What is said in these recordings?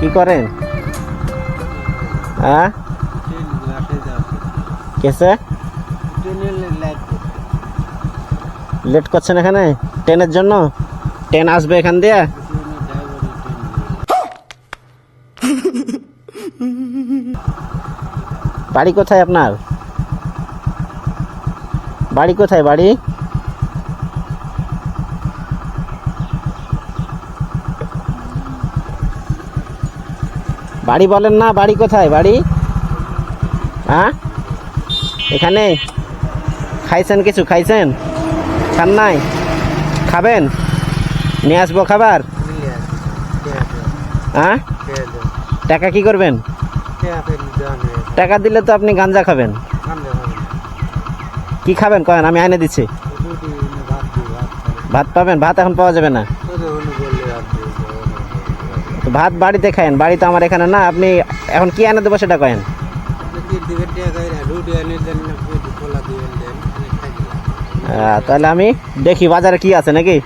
কি করেন? হ্যাঁ? কেসে লেট করছেন এখানে? ট্রেনের জন্য? ট্রেন আসবে এখান দিয়ে? বাড়ি কোথায় আপনার? বাড়ি কোথায় বাড়ি? বাড়ি বলেন না বাড়ি কোথায়? বাড়ি? হ্যাঁ? এখানে? খাইছেন কিছু? খাইছেন? খান নাই? খাবেন? নিয়ে আসব খাবার? হ্যাঁ? টাকা কি করবেন? টাকা দিলে তো আপনি গাঞ্জা খাবেন। কি খাবেন? কয়েন আমি আইনে দিচ্ছি। ভাত পাবেন? ভাত এখন পাওয়া যাবে না। তো ভাত বাড়িতে খায়েন। বাড়ি তো আমার এখানে না আপনি এখন কি এনে দেবো সেটা কয়েন। তাহলে আমি দেখি বাজারে কি আছে নাকি?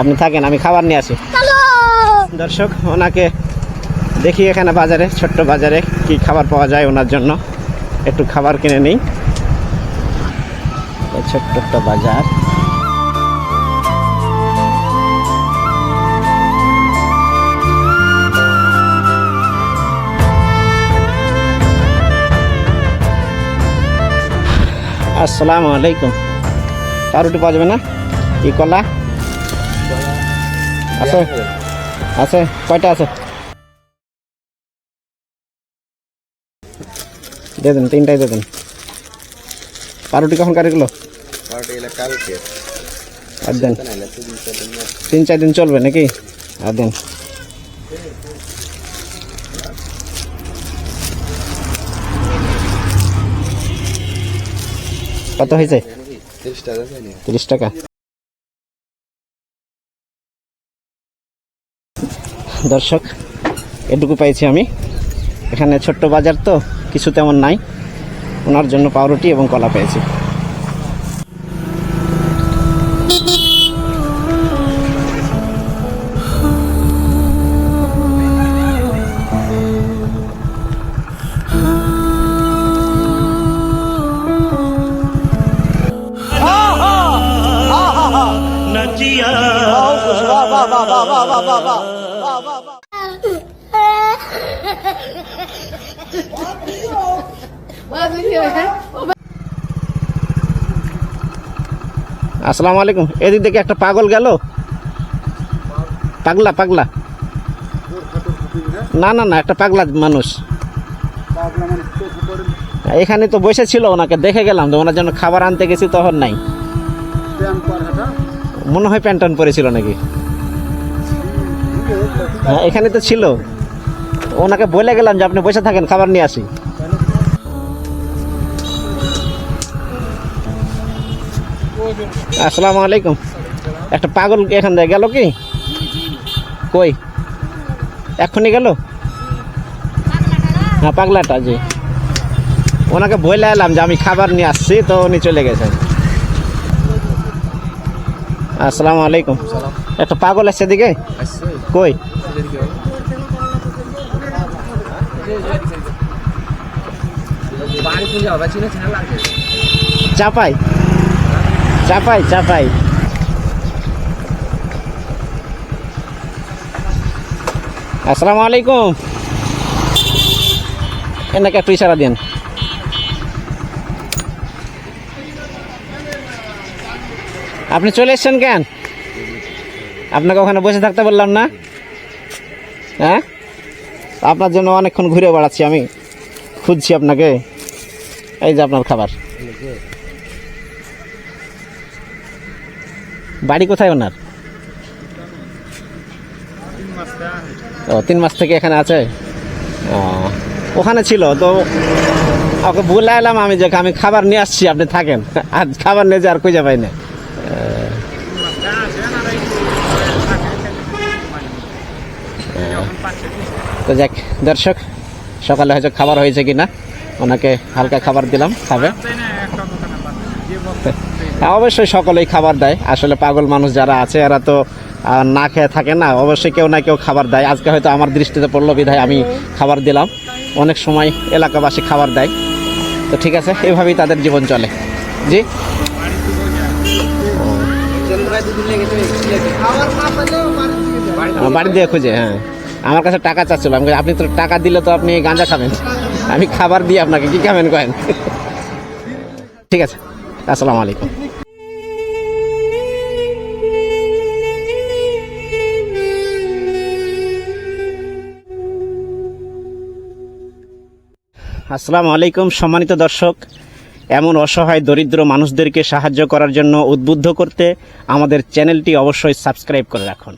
আপনি থাকেন আমি খাবার নিয়ে আসি। দর্শক ওনাকে দেখি এখানে বাজারে, ছোট্ট বাজারে কি খাবার পাওয়া যায় ওনার জন্য। একটু খাবার কিনে নিই। ছোট্ট একটা বাজার। আসসালামু আলাইকুম। পাউরুটি পাওয়া যাবে না? কি কলা? আছে। আছে। কয়টা আছে? দিয়ে দেন তিনটাই দিয়ে দেন। পাউরুটি কখন কারিগুলো আর দেন। তিন চার দিন চলবে নাকি? আর দেন। কত হয়েছে? তিরিশ টাকা। দর্শক এটুকু পাইছি আমি। এখানে ছোট্ট বাজার তো। কিছু তেমন নাই ওনার জন্য পাউরুটি এবং কলা পেয়েছি আসসালামু আলাইকুম। এদিক থেকে একটা পাগল গেল? পাগলা পাগলা। না না না, একটা পাগলা মানুষ। এখানে তো বসে ছিল ওনাকে, দেখে গেলাম তো ওনার জন্য খাবার আনতে গেছি, তখন নাই। মনে হয় প্যান্টন পরেছিল নাকি? হ্যাঁ এখানে তো ছিল। ওনাকে বলে গেলাম যে আপনি বসে থাকেন, খাবার নিয়ে আসি। আসসালামু আলাইকুম একটা পাগল এখান থেকে গেল কি? কই? এক্ষুনি গেল? হ্যাঁ পাগলাটা জি। ওনাকে বলে এলাম যে আমি খাবার নিয়ে আসছি, তো উনি চলে গেছেন। আসসালামু আলাইকুম একটা পাগল আছে দিকে কই? চাপাই চাপাই চাপাই। আসসালামু আলাইকুম। এনাকে একটু ইশারা দেন। আপনি চলে এসছেন কেন? আপনাকে ওখানে বসে থাকতে বললাম না? হ্যাঁ? আপনার জন্য অনেকক্ষণ ঘুরে বেড়াচ্ছি আমি। খুঁজছি আপনাকে। এই যে আপনার খাবার। বাড়ি কোথায় ওনার? ও তিন মাস থেকে এখানে আছে? ও, ওখানে ছিল তো ওকে বলে এলাম আমি যে আমি খাবার নিয়ে আসছি আপনি থাকেন। আর খাবার নিয়ে যে আর খুঁজে পাই না তো যাক দর্শক সকালে হয়তো খাবার হয়েছে কিনা? ওনাকে হালকা খাবার দিলাম খাবে। অবশ্যই সকলেই খাবার দেয়। আসলে পাগল মানুষ যারা আছে, এরা তো না খেয়ে থাকে না। অবশ্যই কেউ না কেউ খাবার দেয়। আজকে হয়তো আমার দৃষ্টিতে পড়ল, বিধায় আমি খাবার দিলাম। অনেক সময় এলাকাবাসী খাবার দেয়। তো ঠিক আছে, এভাবেই তাদের জীবন চলে। জি? বাড়ি দিয়ে খুঁজে হ্যাঁ। আমার কাছে টাকা চাচ্ছিল। আমি আপনি তো টাকা দিলে তো আপনি গাঁজা খাবেন। আমি খাবার দিই আপনাকে কি খাবেন কয়েন ঠিক আছে। আসসালামু আলাইকুম। আসসালামু আলাইকুম সম্মানিত দর্শক। এমন অসহায় দরিদ্র মানুষদেরকে সাহায্য করার জন্য উদ্বুদ্ধ করতে আমাদের চ্যানেলটি অবশ্যই সাবস্ক্রাইব করে রাখুন।